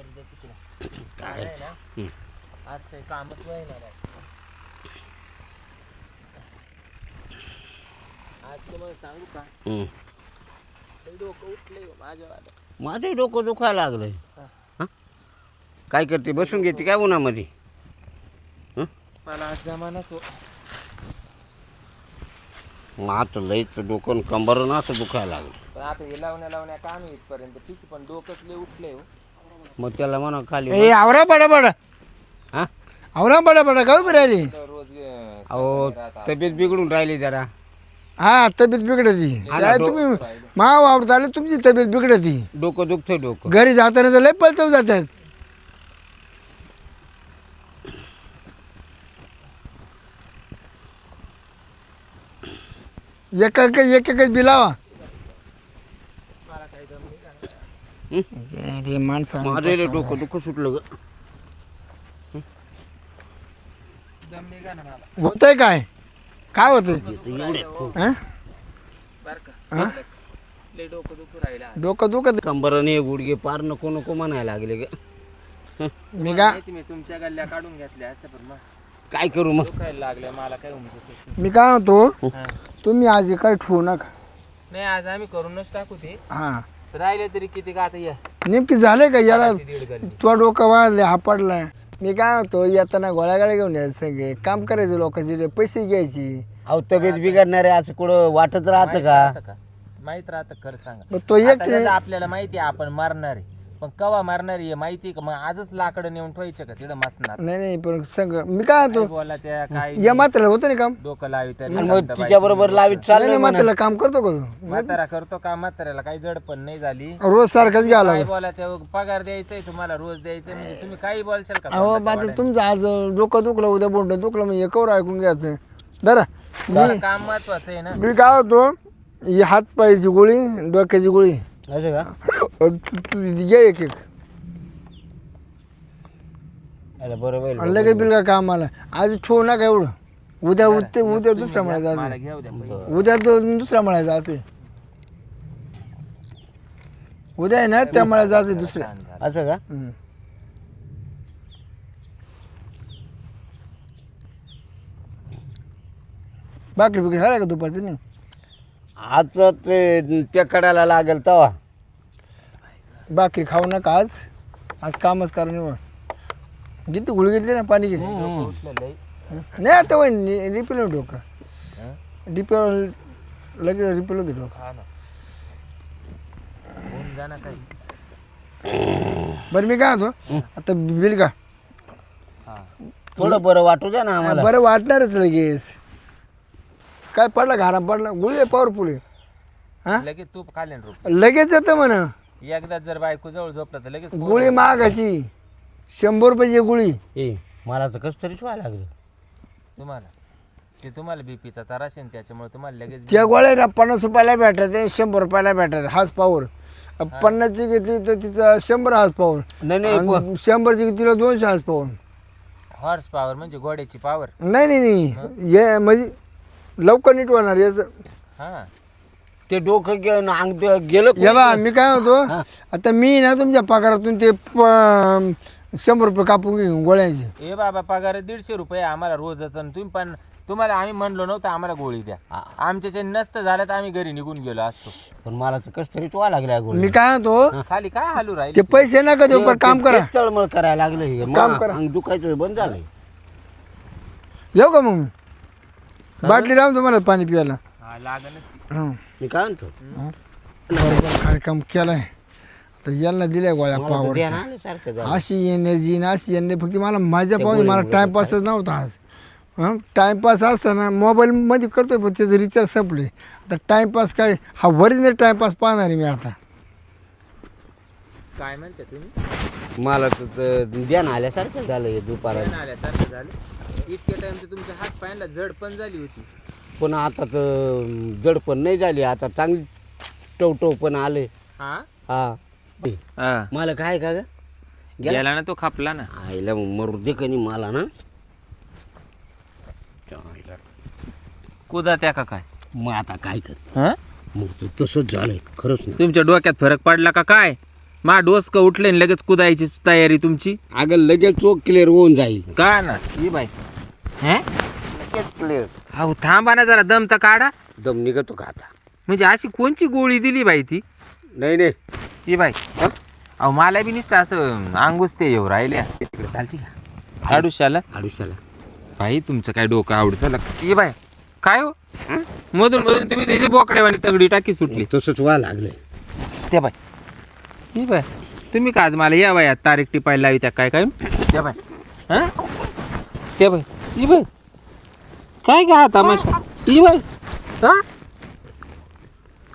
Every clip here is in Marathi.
मरू दे तिकडे. काय? आहे ना. आज काही कामच नाही आज तुम्हाला सांगू का. लई डोकं उठलंय हो माझंही डोकं दुखायला लागलंय? काय करते? बसून घेते काय उन्हामध्ये? मला आज जमानाच हो. मग आता लईच डोकं कंबर ना असं दुखायला लागलं. पण आता हे लावण्या लावण्या काम आहे इथपर्यंत. ठीक पण डोकंच लय उठलंय हो. मग त्याला म्हणा खाली ए आवरा बडा बडा हा? आवरा बडा बडा का उभी राहिली अहो. तब्येत बिघडून राहिली जरा. हा तब्येत बिघडती. काय तुम्ही मा वावरत आले तुमची तब्येत बिघडती. डोकं दुखतं डोकं. घरी जाताना तर लय पळतव जातात. एक एक एक एकच बिलावा मला काही दम रे माणसं माझं लय डोकं दुःख सुटलं ग. होतंय काय? काय होतंय? हं? डोकं दुखू राहिलं आज. डोकं दुखत कंबरने गुडघे पार नको नको म्हणायला लागले ग. मी का मी तुमच्या गल्ल्या काढून घेतल्या असत्या पण मग. काय करू मग? दुखायला लागल्या मला काय मी काय म्हणतो हा. तुम्ही आज हे काय ठेवू नका. नाही आज आम्ही करूनच टाकू ते. हा. राहिले तरी किती का आता या? नेमकी झालंय का? याला ती दीड गल्ली. तो डोकं वाढले हा पडलाय. मी काय म्हणतो येताना गोळ्यागाड्या घेऊन यायचं सगळे. काम करायचं लोकांचे पैसे घ्यायची. अहो तब्येत बिघडणारे असं कुठं वाटत राहतं माहीत का? राहतं का? माहीत राहतं खरं सांगा. मग तो एक कसं आपल्याला माहिती आहे आपण मारणार. आहे पण कवा मारणार आहे माहिती का? मग आजच लाकडं नेऊन ठेवायचं का? तिकडं मसणार नाही नाही पण संग मी काय म्हणतो? बोला त्या काय या मात्र होतं ना काम? डोकं लावी तर आणि मग तिच्या बरोबर लावीत नाही नाही. म्हाताला काम करतो का तू? म्हातारा करतो का? म्हाताऱ्याला काही जड पण नाही झाली. रोज सारखाच काय बोला त्या पगार द्यायचंय तुम्हाला रोज द्यायचं म्हणजे तुम्ही काही बोलशाल का? अहो आता तुमचं आज डोकं दुखलं उद्या बोंड दुखलं मग एकवर ऐकून घ्यायचं. बरं मला काम महत्वाचं आहे ना. मी काय होतो ही हात पायाची गोळी डोक्याची गोळी. असं का? घे एक एक अरे बरोबर आणि लगेच बिल का कामाला आज ठेवू नका एवढं उद्या उद्या उद्या दुसऱ्या मला जाते घेऊ द्या पहिले. उद्या दो- दुसऱ्या म्हणा जाते उद्या आहे ना त्या मला जाते दुसऱ्या. असं का हम्म. बाकी बिकरी झालं का दुपारचं नाही आता ते त्या कडाला लागेल तवा बाकी खाऊ नका आज. आज कामच करा निवड किती गुळ घेतली ना पाणी घे. नाही आता रिपेल डोकं? डिपेल लगेच रिपेल होते डोकं. बरं मी काय म्हणतो? आता बिल का? थोडं बरं वाटू द्या ना आम्हाला. बरं वाटणारच लगेच. काय पडला घाराम पडला? गुळी पॉवरफुल आहे. हा? लगेच तूप खाल्ले लगेच येतं म्हणा. एकदा जर बायको जवळ झोपलं तर लगेच गुळी महागाची शंभर रुपयाची गुळी. ए मला तर कसं तरीच व्हायला लागलं. तुम्हाला? ते तुम्हाला बीपीचा त्रास आहे ना, त्याच्यामुळे तुम्हाला लगेच त्या गोळ्या ना पन्नास रुपयाला भेटत शंभर रुपयाला भेटत हाच पावर पन्नासची घेतली तर तिचं शंभर हाच पावर नाही नाही प- आणि शंभरची घेतली तर दोनशे हाच पावर हॉर्स पॉवर म्हणजे घोड्याची पॉवर नाही नाही नाही. हे म्हणजे लवकर नीट होणार याचं हा. ते डोकं घेऊन अंग गे- गेलं हे बा मी काय होतो आता मी ना तुमच्या पगारातून ते प- शंभर रुपये कापून घेईन गोळ्यांचे. ए बाबा पगार आहे दीडशे रुपये आम्हाला रोजच आणि तुम्ही पण तुम्हाला आम्ही म्हणलो नव्हतं आम्हाला गोळी द्या. आ- आमच्याच्या नसतं झालं तर आम्ही घरी निघून गेलो असतो. पण मला तर कसं तरीच व्हायला लागलं. मी काय होतो खाली काय हालू ते राहिले पैसे नका देऊ पण काम करा. तेच तळमळ करायला लागलं हे. काम मा- करा. अंग दुखायचं बंद झालंय. येऊ का मग? बाटली लावून तुम्हाला पाणी प्यायला हा लागणच हं. मी काय म्हणतो? बरोबर कार्यक्रम केलाय? आता यांना दिल्या गोळ्या मला तर पावर सारखं झालं. अशी एनर्जी ना अशी एनर्जी फक्त मला माझ्या पाहून मला गोळी टाइमपासच नव्हता आज. हां? टाइमपास असताना मोबाईलमध्ये करतोय पण त्याचं रिचार्ज संपले आता टाइमपास काय? हा वरील टाइमपास पाहणार आहे मी आता. काय म्हणते तुम्ही? मला तर ते ध्यान आल्यासारखं झालं हे दुपारा आल्यासारखं झालं. इतक्या टाइम तर तुमच्या हात पायांना जड पण झाली होती. पण आता तर जड पण नाही झाली. आता चांगली टवटव पण आले. हा? हा. मला काय का ग? गेला? गेला ना तो खापला ना. आईला मरू दे का नाही मला ना? आईला. कुदा त्या का काय? मग आता काय कर हा? मग तसंच झालंय खरंच ना. तुमच्या डोक्यात फरक पडला का काय? मा डोस का उठले आणि लगेच कुदायची तयारी तुमची? अगं लगेच चोख क्लिअर होऊन जाईल. का ना? ये बाई. हे? लगेच क्लिअर अहो थांबा ना जरा दम तर काढा. दम निघतो का आता? म्हणजे अशी कोणची गोळी दिली बाई ती? नाही नाही. ये बाई. अहो मला बी नुसतं असं अंगुस ते येऊ राहिल्या. तिकडे चालते का? आडुशाला आयुष्याला बाई तुमचं काय डोकं आवडतं? ये बाय काय हो? मधून मधून तुम्ही त्याची बोकड्यावानी तगडी टाकी सुटली. तसंच व्हा लागलंय. त्या बाय ये बाय तुम्ही का आज मला या बाय तारीख टिपायला लावी त्या काय काय? त्या बाय हा? त्या बाय ये बाय काय का तमाशा? ये बाय हा?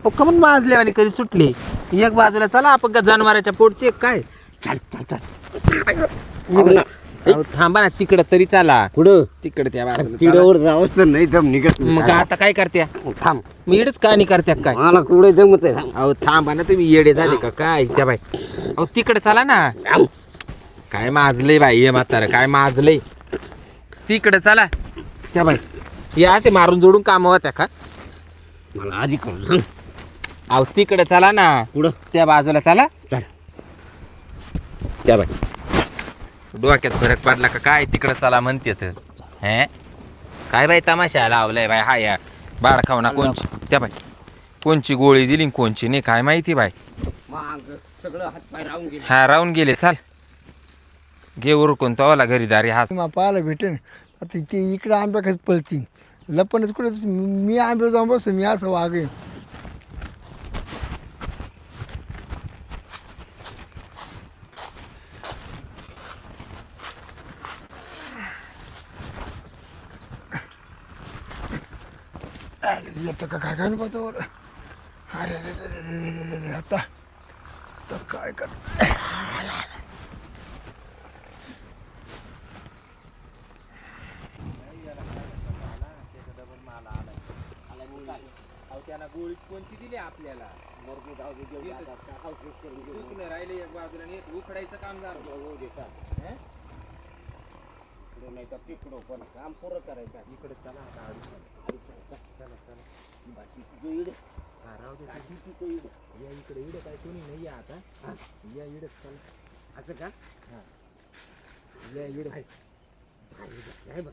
अहो, कमन माजल्यावानी कधी सुटली. एक बाजूला चला आपण का जनावराच्या पोटचे काय? चाल चाल चाल. अहो, थांबा ना तिकडं तरी चला. पुढं तिकडे त्या बाजूला चला. तिड्यावर जावंच तर नाही दम निघत नाही. मग आता काय करत्या? थांब. मी इकडेच का नाही करत्या काय? मला कुठे जमत आहे अहो थांबा ना तुम्ही येडे झाले का? काय त्या बाई? अहो तिकडे चला ना. काय माजलंय बाई हे म्हातारं काय माजलंय तिकडे चला. त्या बाई. हे असे मारून जोडून काम होत्या का? मला आधी सांग. अहो तिकडे चला ना. पुढं त्या बाजूला चला. चाल. त्या बाई. डोक्यात फरक पडला का काय? तिकडे चला म्हणते तर. हे? काय बाई तमाशा लावलाय बाई? हा या. बाळ खाऊ ना कोणची? त्या बाई. कोणची गोळी दिली कोणची नाही? काय माहिती बाई? मग सगळं राहून गेले. हा राहून गेले. चाल. घे उरकून तवाला घरी दारी हा पाहायला भेटेन. आता ते इकडे आंब्याखाच पळतील लपणच कुठे? मी आंबे जाऊन बसतो मी असं वागे येतं का काय काय पाहतो अरे आता. तर काय कर अहो त्याला गोळी कोणती दिली आपल्याला? मरबूत करून राहिले एक बाजूला एक उखडायचं काम झालं. हो, होऊ नाही तर तिकडं पण काम पुरं करायचं इकडे चला आता आडू चला. चला. इड- राहू या इकडे इकडे काय कोणी नाही आहे आता. या इकडे असं का? या इड आहे. नाही बघ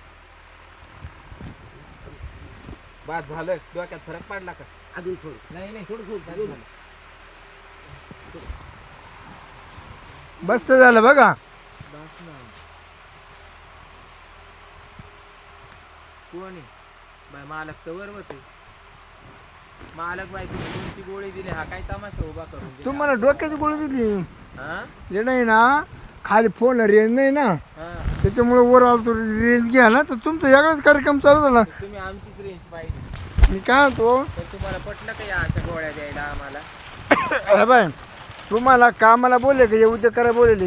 बास झालं डोक्यात फरक पडला का अजून थोडं नाही नाही थोडं थोडं झालं. मस्त झालं बघा बास ना कोण आहे बाय मालक तर वर होते मालक तुम्ही कोणती गोळी दिली हा काय तमाशा उभा करून दिला? तुम्हाला डोक्याची गोळी दिली हा? हे नाही ना खाली फोन रेंज नाही ना हा. त्याच्यामुळे वर आलो रेंज घ्या ना तर तुमचा वेगळाच कार्यक्रम चालू झाला. तुम्ही आमचीच रेंज पाहिजे मी काय म्हणतो तर तुम्हाला पटलं का या अशा गोळ्या द्यायला आम्हाला? अरे बाय तुम्हाला कामाला बोलले का हे उद्या करा बोलले?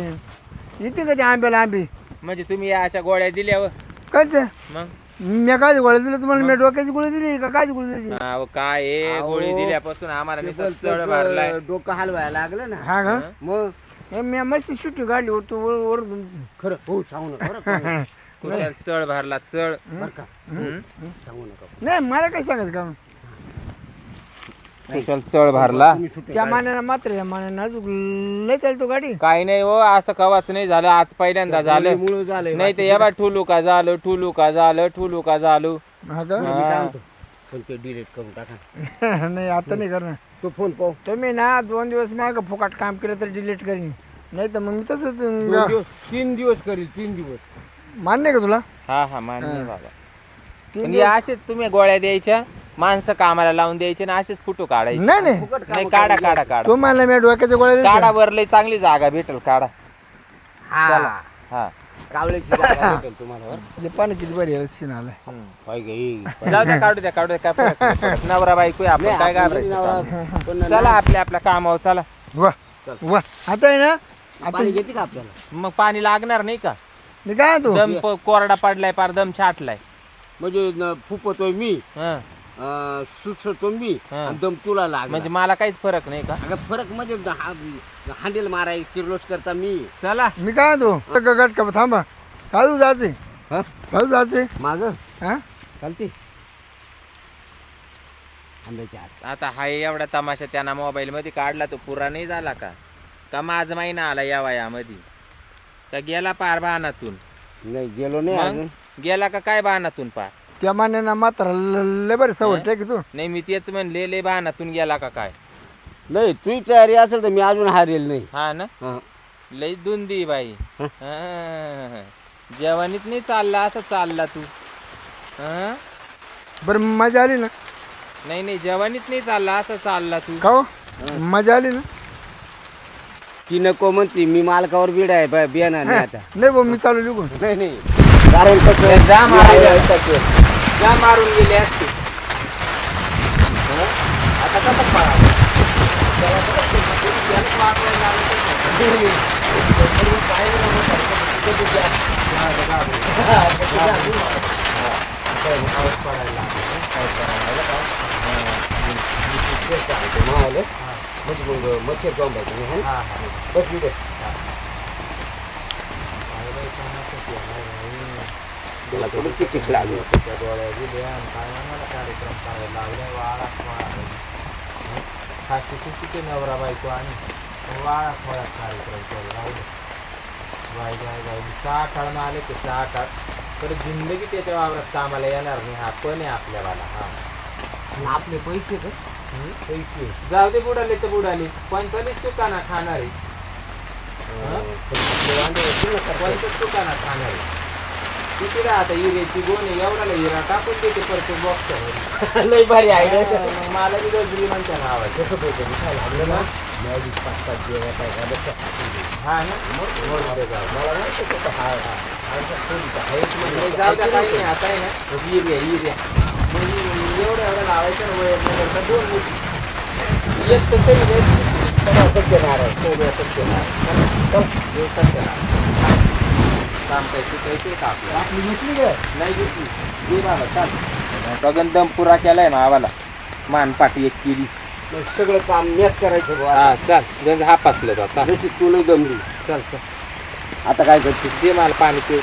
येते का ते आंब्याला आंबे? म्हणजे तुम्ही या अशा गोळ्या दिल्यावर कायच मग? मी काय गोळ्या दिली तुम्हाला मी डोक्याची गोळी दिली का काय गोळी दिली? अहो, काय गोळी दिल्यापासून आम्हाला ते नुसतं चढ डोकं हलवायला लागलं ना. हा का? मग? हे मी मस्त सुट्टी काढली वर तू वर वर तुमची खरं हो सांगू नका बरं का? कुशाल चढ भरला चढ. बरं का? सांगू नका नाही मला काय सांगत का? कुशाल चढ भरला. तुम्ही सुट्टी त्या. मानानं मात्र या मानानं अजून लय चालतो गाडी. काही नाही हो असं कवाच नाही झालं. आज पहिल्यांदा झालं. मुळं झालंय नाही तर या बा ठुलू का झालं ठुलू का झालं ठुलू का झालं. हा का? मी काय म्हणतो, पण ते डिलीट करून टाका. नाही आता नाही करणार. तो फोन पाहू. तुम्ही ना दोन दिवस माग फुकाट काम केलं तर डिलीट करीन. नाही तर मग मी तसंच दोन अं, दिवस तीन दिवस करील तीन दिवस. मान्य का तुला? हा हा मान्य आहे बाबा. तीन या असेच तुम्ही गोळ्या द्यायच्या माणसं कामाला लावून द्यायचे ना असेच फोटो काढायचे. नाही नाही. फुकट नाही काढा काढा काढा. तुम्हाला मी डोक्याच्या गोळ्या देतो. काढा वर लई चांगली जागा भेटेल काढा. हा. हा. कावळ्याची जागा भेटेल तुम्हाला बरं. ते पाणी किती बरी सीन आलाय. हम्म. होय गं, जाऊ द्या काढू द्या काढू द्या काय फरक नाही. पडत. नवरा बायको आहे, आपण नाही, काय घाबरायचं? चला आपल्या आपल्या कामावर चला. वा वा. आता आहे ना आता पाणी घेते का आपल्याला? मग पाणी लागणार नाही का? मी काय तू दम प- कोरडा पडलाय पार दम छाटलाय. म्हणजे न- फुपतोय मी. हं. मी हा. आणि दम तुला लागला. म्हणजे मला काहीच फरक नाही का? अगं फरक म्हणजे हा- हांडेल माराय किर्लोस करता मी. चला. मी काय तू गट का थांबा. काजू जायचे? हा? काजू जायचे? माग? हा? चालते. आत. आता हा एवढा तमाशा त्यांना मोबाईल मध्ये काढला तो पुरा नाही झाला का? का माझ महिना आला या वयामध्ये? का गेला पार बाणातून? नाही गेलो नाही मग? अजून. गेला का काय बाणातून पार? त्या मान्यानं मात्र लय बरी सवय टेक तू? नाही मी तेच म्हणले ले बाणातून गेला का काय? नाही तुझी तयारी असेल तर मी अजून हारेल नाही. हा ना? हा. लई दुंदी बाई. हं? हं. जेवणीत नाही चालला असं चालला तू. हं? बरं मजा आली ना? नाही नाही जेवणीत नाही चालला असं चालला तू. का हो? मजा आली ना? ती नको म्हणते मी मालकावर बीड आहे बा- बियाणार नाही आता. नाही भाऊ मी चालू निघून. नाही नाही. कारण कसं जा मारायला. जा मारून गेले असते? आता का? चालतं, मावाले. म्हणजे मग मच्छर जाऊन. बस. त्याला थोडं तिकीट लागलं. त्या डोळ्या गेल्या आणि काय आम्हाला कार्यक्रम करायला लागले वाळा खाशी किती नवरा बायको आणि वाळा खोळा कार्यक्रम केला लागले बाय बाय बाय काळून आले ते सहा काळ तर जिंदगी त्याच्या वावरात कामाला येणार नाही हा पण आहे आपल्याला हा आपले पैसे हम्म? पैसे. जाऊ दे बुडाले तर बुडाले. पंचालीस दुकाना खाणार? आहे पंचवीस दुकाना खाणार? आहे किती राहता हिऱ्याची गोणी एवढ्याला हिरा टाकून देते प्रत्येक बॉक्स लय भारी आहे मला बी गजरी म्हणते ना आवाज कसं पैसे दिसायला लागलं ना मॅजिक पाच पाच जेव्हा काय. हा ना मग मोडून जाऊ मला वाटतं कसं हा हा. थोडीचं आहे. एक नाही, मिनिट. जाऊ द्या काही नाही आता आहे ना हिर्या हिर्या एवढं एवढं लावायचं ना वय दोन मोठी एक तर तरी नाही. सगळं सत्यनारायण. सगळं सत्यनारायण. चल, हे सत्यनारायण. काम काय का आपल्याला आपली घेतली नाही घेतली. चाल. गगन दम पुरा केलाय मावाला मानपाटी एक केली. सगळं काम मॅच करायचं बुवा. हा चाल. गंज हा पासलं बा चाल. जशी तुला जमली चल चल. आता काय करते दे मला पाणी पिऊ.